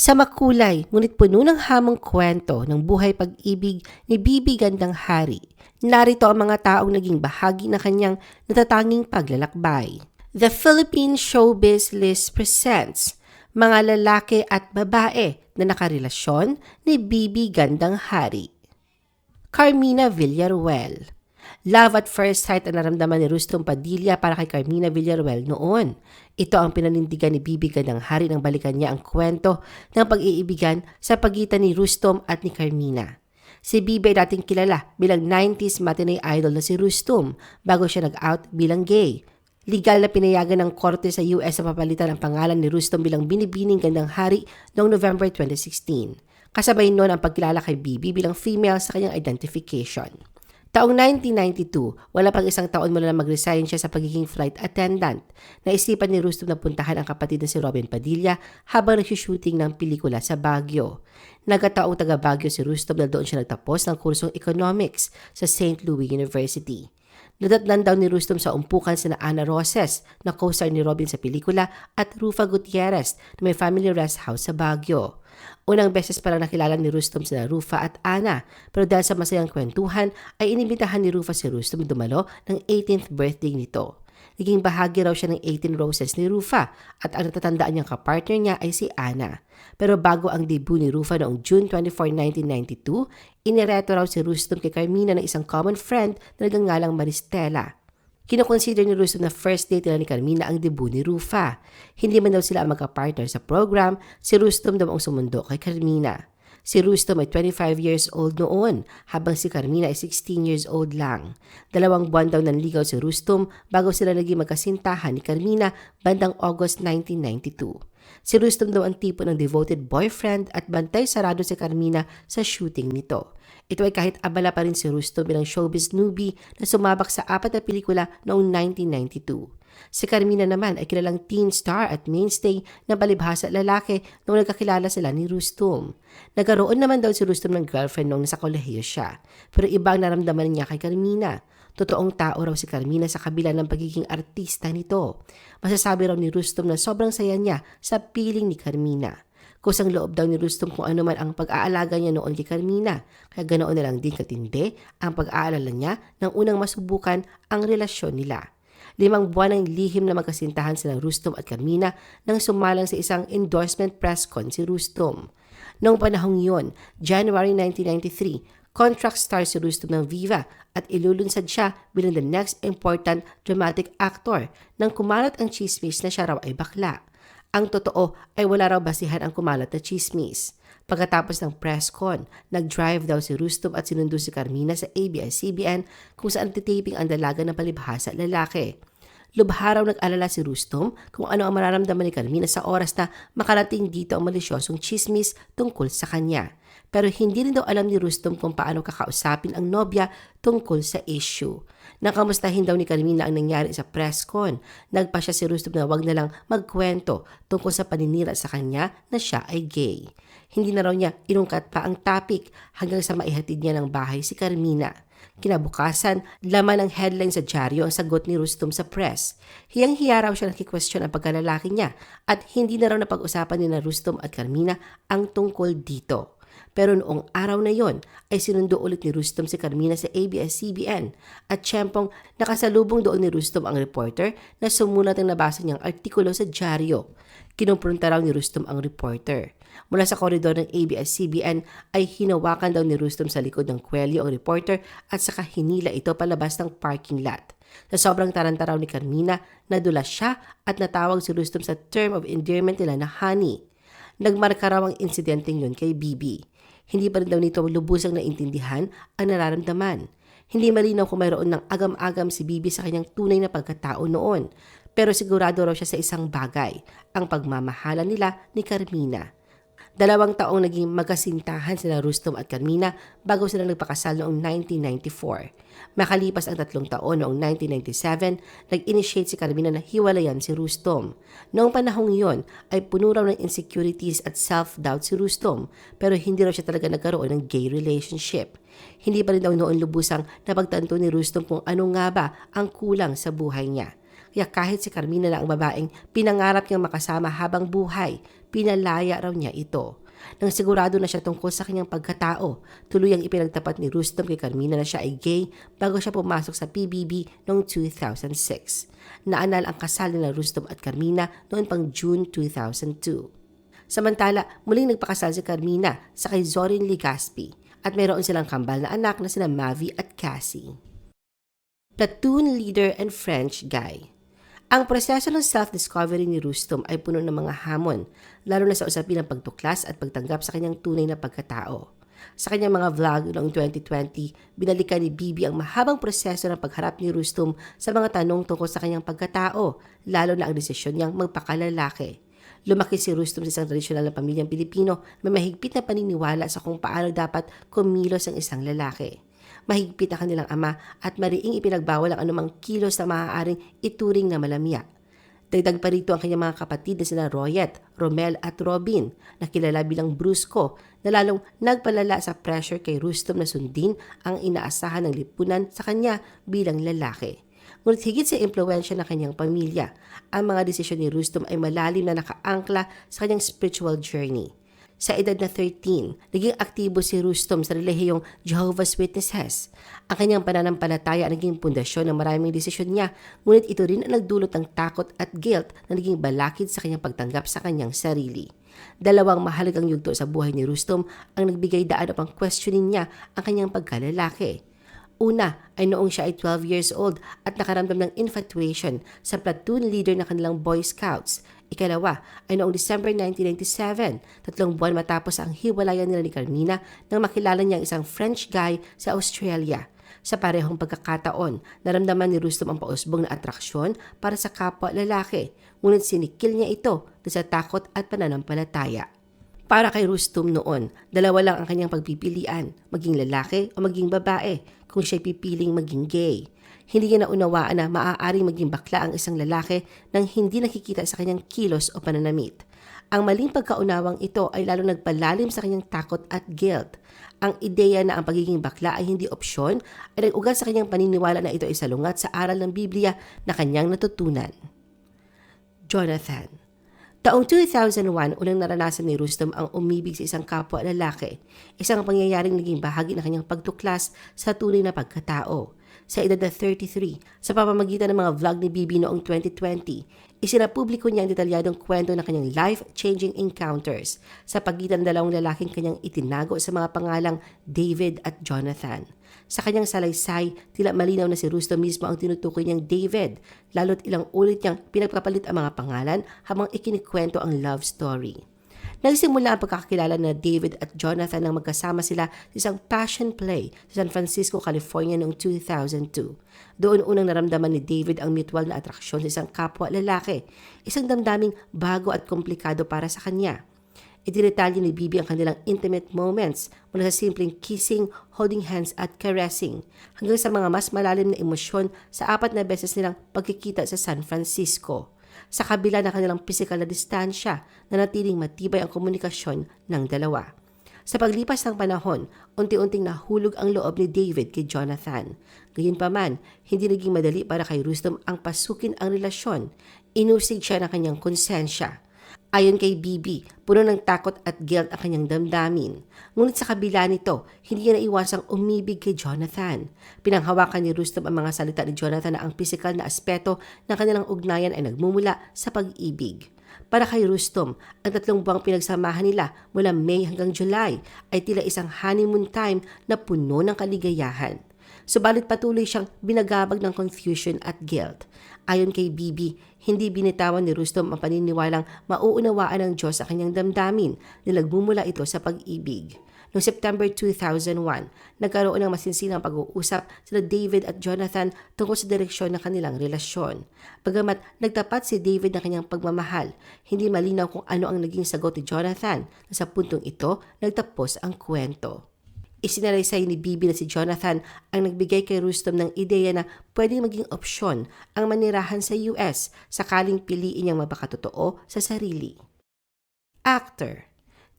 Sa makulay, ngunit puno ng hamong kwento ng buhay pag-ibig ni Bibi Gandang Hari, narito ang mga taong naging bahagi ng kanyang natatanging paglalakbay. The Philippine Showbiz List presents mga lalaki at babae na nakarelasyon ni Bibi Gandang Hari. Carmina Villaruel Love at first sight ang naramdaman ni Rustom Padilla para kay Carmina Villaruel noon. Ito ang pinanindigan ni Bibi Gandang Hari nang balikan niya ang kwento ng pag-iibigan sa pagitan ni Rustom at ni Carmina. Si Bibi ay dating kilala bilang 90s matinee idol na si Rustom bago siya nag-out bilang gay. Legal na pinayagan ng korte sa US na papalitan ang pangalan ni Rustom bilang binibining gandang hari noong November 2016. Kasabay noon ang pagkilala kay Bibi bilang female sa kanyang identification. Taong 1992, wala pang isang taon mula na mag-resign siya sa pagiging flight attendant. Naisipan ni Rustom na puntahan ang kapatid na si Robin Padilla habang nag-shooting ng pelikula sa Baguio. Nagkataong taga Baguio si Rustom na doon siya nagtapos ng kursong economics sa St. Louis University. Nadatnan daw ni Rustom sa umpukan sina Ana Roses na co-star ni Robin sa pelikula at Rufa Gutierrez na may family rest house sa Baguio. Unang beses pa lang nakilala ni Rustom sina Rufa at Ana, pero dahil sa masayang kwentuhan ay inibitahan ni Rufa si Rustom dumalo ng 18th birthday nito. Naging bahagi raw siya ng 18 roses ni Rufa at ang natatandaan niyang kapartner niya ay si Ana. Pero bago ang debut ni Rufa noong June 24, 1992, inireto raw si Rustom kay Carmina ng isang common friend na nagangalang Maristela. Kinoconsider ni Rustom na first date nila ni Carmina ang debut ni Rufa. Hindi man daw sila magka-partner sa program, si Rustom daw ang sumundo kay Carmina. Si Rustom ay 25 years old noon, habang si Carmina ay 16 years old lang. Dalawang buwan daw nanligaw si Rustom bago sila naging magkasintahan ni Carmina bandang August 1992. Si Rustom daw ang tipo ng devoted boyfriend at bantay sarado si Carmina sa shooting nito. Ito ay kahit abala pa rin si Rustom bilang showbiz newbie na sumabak sa apat na pelikula noong 1992. Si Carmina naman ay kilalang teen star at mainstay na balibhasa at lalaki noong nagkakilala sila ni Rustom. Nagkaroon naman daw si Rustom ng girlfriend noong nasa kolehiyo siya, pero iba ang naramdaman niya kay Carmina. Totoong tao raw si Carmina sa kabila ng pagiging artista nito. Masasabi raw ni Rustom na sobrang saya niya sa piling ni Carmina. Kusang loob daw ni Rustom kung ano man ang pag-aalaga niya noon kay Carmina. Kaya ganoon na lang din katindi ang pag-aalala niya nang unang masubukan ang relasyon nila. Limang buwan ng lihim na magkasintahan sila Rustom at Carmina nang sumalang sa isang endorsement press con si Rustom. Noong panahong yon, January 1993, contract star si Rustom ng Viva at ilulunsad siya bilang the next important dramatic actor nang kumalat ang chismis na siya raw ay bakla. Ang totoo ay wala raw basihan ang kumalat na chismis. Pagkatapos ng press con, nag-drive daw si Rustom at sinundo si Carmina sa ABS-CBN kung saan titaping ang dalaga ng palibhasa lalaki. Lubha raw nag-alala si Rustom kung ano ang mararamdaman ni Carmina sa oras na makarating dito ang malisyosong chismis tungkol sa kanya. Pero hindi rin daw alam ni Rustom kung paano kakausapin ang nobya tungkol sa issue. Nakamustahin daw ni Carmina ang nangyari sa press con. Nagpa siya si Rustom na wag na lang magkwento tungkol sa paninira sa kanya na siya ay gay. Hindi na raw niya inungkat pa ang topic hanggang sa maihatid niya ng bahay si Carmina. Kinabukasan, laman ng headline sa dyaryo ang sagot ni Rustom sa press. Hiyang-hiya raw siya nakikwestiyon ang pagkalalaki niya at hindi na raw napag-usapan ni na Rustom at Carmina ang tungkol dito. Pero noong araw na yon ay sinundo ulit ni Rustom si Carmina sa ABS-CBN at tiyempong nakasalubong doon ni Rustom ang reporter na sumulat ng nabasa niyang artikulo sa dyaryo. Kinumpronta raw ni Rustom ang reporter. Mula sa koridor ng ABS-CBN ay hinawakan daw ni Rustom sa likod ng kwelyo ang reporter at saka hinila ito palabas ng parking lot. Sa sobrang taranta raw ni Carmina, nadula siya at natawag si Rustom sa term of endearment nila na honey. Nagmarka raw ang insidenteng yun kay Bibi. Hindi pa rin daw nito lubusang naintindihan ang nararamdaman. Hindi malinaw kung mayroon ng agam-agam si Bibi sa kanyang tunay na pagkatao noon. Pero sigurado raw siya sa isang bagay, ang pagmamahala nila ni Carmina. Dalawang taong naging magkasintahan sila Rustom at Carmina bago sila nagpakasal noong 1994. Makalipas ang tatlong taon noong 1997, nag-initiate si Carmina na hiwalayan si Rustom. Noong panahong iyon ay puno raw ng insecurities at self-doubt si Rustom pero hindi raw siya talaga nagkaroon ng gay relationship. Hindi pa rin daw noon lubusang napagtanto ni Rustom kung ano nga ba ang kulang sa buhay niya. Kaya kahit si Carmina na ang babaeng pinangarap niyang makasama habang buhay, pinalaya raw niya ito. Nang sigurado na siya tungkol sa kanyang pagkatao, tuluyang ipinagtapat ni Rustom kay Carmina na siya ay gay bago siya pumasok sa PBB noong 2006. Naanal ang kasal nila Rustom at Carmina noon pang June 2002. Samantala, muling nagpakasal si Carmina sa kay Zorin Ligaspi at mayroon silang kambal na anak na sina Mavi at Cassie. Platoon Leader and French Guy Ang proseso ng self-discovery ni Rustom ay puno ng mga hamon, lalo na sa usapin ng pagtuklas at pagtanggap sa kanyang tunay na pagkatao. Sa kanyang mga vlog noong 2020, binalikan ni Bibi ang mahabang proseso ng pagharap ni Rustom sa mga tanong tungkol sa kanyang pagkatao, lalo na ang desisyon niyang magpakalalaki. Lumaki si Rustom sa isang tradisyonal na pamilyang Pilipino may mahigpit na paniniwala sa kung paano dapat kumilos ang isang lalaki. Mahigpit ang kanilang ama at mariing ipinagbawal ang anumang kilos na maaaring ituring na malamya. Dagdag pa rito ang kanyang mga kapatid na sina Royet, Romel at Robin na kilala bilang Brusco na lalong nagpalala sa pressure kay Rustom na sundin ang inaasahan ng lipunan sa kanya bilang lalaki. Ngunit higit sa impluensya ng kanyang pamilya, ang mga desisyon ni Rustom ay malalim na nakaangkla sa kanyang spiritual journey. Sa edad na 13, naging aktibo si Rustom sa relihiyong Jehovah's Witnesses. Ang kanyang pananampalataya ang naging pundasyon ng maraming desisyon niya, ngunit ito rin ang nagdulot ng takot at guilt na naging balakid sa kanyang pagtanggap sa kanyang sarili. Dalawang mahalagang yugto sa buhay ni Rustom ang nagbigay daan upang questionin niya ang kanyang pagkalalaki. Una ay noong siya ay 12 years old at nakaramdam ng infatuation sa platoon leader ng kanilang Boy Scouts. Ikalawa ay noong December 1997, tatlong buwan matapos ang hiwalayan nila ni Carmina nang makilala niya ang isang French guy sa Australia. Sa parehong pagkakataon, naramdaman ni Rustom ang pausbong na atraksyon para sa kapwa lalaki, ngunit sinikil niya ito sa takot at pananampalataya. Para kay Rustum noon, dalawa lang ang kanyang pagpipilian, maging lalaki o maging babae kung siya'y pipiling maging gay. Hindi niya naunawaan na maaaring maging bakla ang isang lalaki nang hindi nakikita sa kanyang kilos o pananamit. Ang maling pagkaunawang ito ay lalo nagpalalim sa kanyang takot at guilt. Ang ideya na ang pagiging bakla ay hindi opsyon ay nag-ugat sa kanyang paniniwala na ito ay salungat sa aral ng Biblia na kanyang natutunan. Jonathan Taong 2001, unang naranasan ni Rustom ang umibig sa isang kapwa lalaki, isang pangyayaring naging bahagi ng kanyang pagtuklas sa tunay na pagkatao. Sa edad na 33, sa pamamagitan ng mga vlog ni Bibi noong 2020, isinapubliko niya ang detalyadong kwento ng kanyang life-changing encounters sa pagitan ng dalawang lalaking kanyang itinago sa mga pangalang David at Jonathan. Sa kanyang salaysay, tila malinaw na si Rusto mismo ang tinutukoy niyang David, lalo't ilang ulit niyang pinagpapalit ang mga pangalan habang ikinikwento ang love story. Nagsimula ang pagkakakilala na David at Jonathan nang magkasama sila sa isang passion play sa San Francisco, California noong 2002. Doon unang naramdaman ni David ang mutual na atraksyon sa isang kapwa lalaki, isang damdaming bago at komplikado para sa kanya. Idinetalye ni Bibi ang kanilang intimate moments mula sa simpleng kissing, holding hands at caressing hanggang sa mga mas malalim na emosyon sa apat na beses nilang pagkikita sa San Francisco. Sa kabila ng kanilang pisikal na distansya, nanatiling matibay ang komunikasyon ng dalawa. Sa paglipas ng panahon, unti-unting nahulog ang loob ni David kay Jonathan. Gayunpaman, hindi naging madali para kay Rustom ang pasukin ang relasyon. Inusig siya ng kanyang konsensya. Ayon kay Bibi, puno ng takot at guilt ang kanyang damdamin. Ngunit sa kabila nito, hindi niya naiwasang umibig kay Jonathan. Pinanghawakan ni Rustom ang mga salita ni Jonathan na ang pisikal na aspeto ng kanilang ugnayan ay nagmumula sa pag-ibig. Para kay Rustom, ang tatlong buwang pinagsamahan nila mula May hanggang July ay tila isang honeymoon time na puno ng kaligayahan. Subalit patuloy siyang binagabag ng confusion at guilt. Ayon kay Bibi, hindi binitawan ni Rustom ang paniniwalang mauunawaan ng Diyos sa kanyang damdamin na nagmumula ito sa pag-ibig. Noong September 2001, nagkaroon ng masinsinang pag-uusap sila David at Jonathan tungkol sa direksyon ng kanilang relasyon. Bagamat nagtapat si David ng kanyang pagmamahal, hindi malinaw kung ano ang naging sagot ni Jonathan na sa puntong ito nagtapos ang kwento. Isinalaysay ni Bibi na si Jonathan ang nagbigay kay Rustom ng ideya na pwedeng maging opsyon ang manirahan sa US sakaling piliin niyang mabakatotoo sa sarili. Actor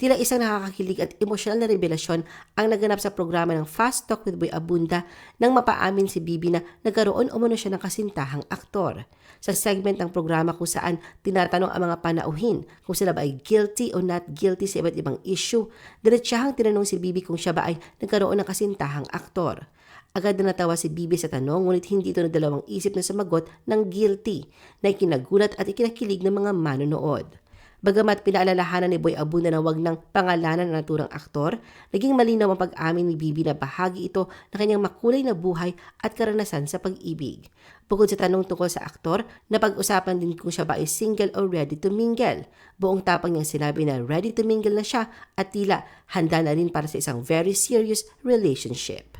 Tila isang nakakakilig at emosyonal na revelasyon ang naganap sa programa ng Fast Talk with Boy Abunda nang mapaamin si Bibi na nagkaroon umano siya ng kasintahang aktor. Sa segment ng programa kung saan tinatanong ang mga panauhin kung sila ba ay guilty o not guilty sa iba't ibang issue, diretsahang tinanong si Bibi kung siya ba ay nagkaroon ng kasintahang aktor. Agad na natawa si Bibi sa tanong ngunit hindi ito dalawang isip na sumagot ng guilty na ikinagulat at ikinakilig ng mga manonood. Bagamat pinaalalahanan ni Boy Abunda na wag ng pangalanan ng naturang aktor, naging malinaw ang pag-amin ni Bibi na bahagi ito ng kanyang makulay na buhay at karanasan sa pag-ibig. Bukod sa tanong tungkol sa aktor, napag-usapan din kung siya ba ay single o ready to mingle. Buong tapang niyang sinabi na ready to mingle na siya at tila handa na rin para sa isang very serious relationship.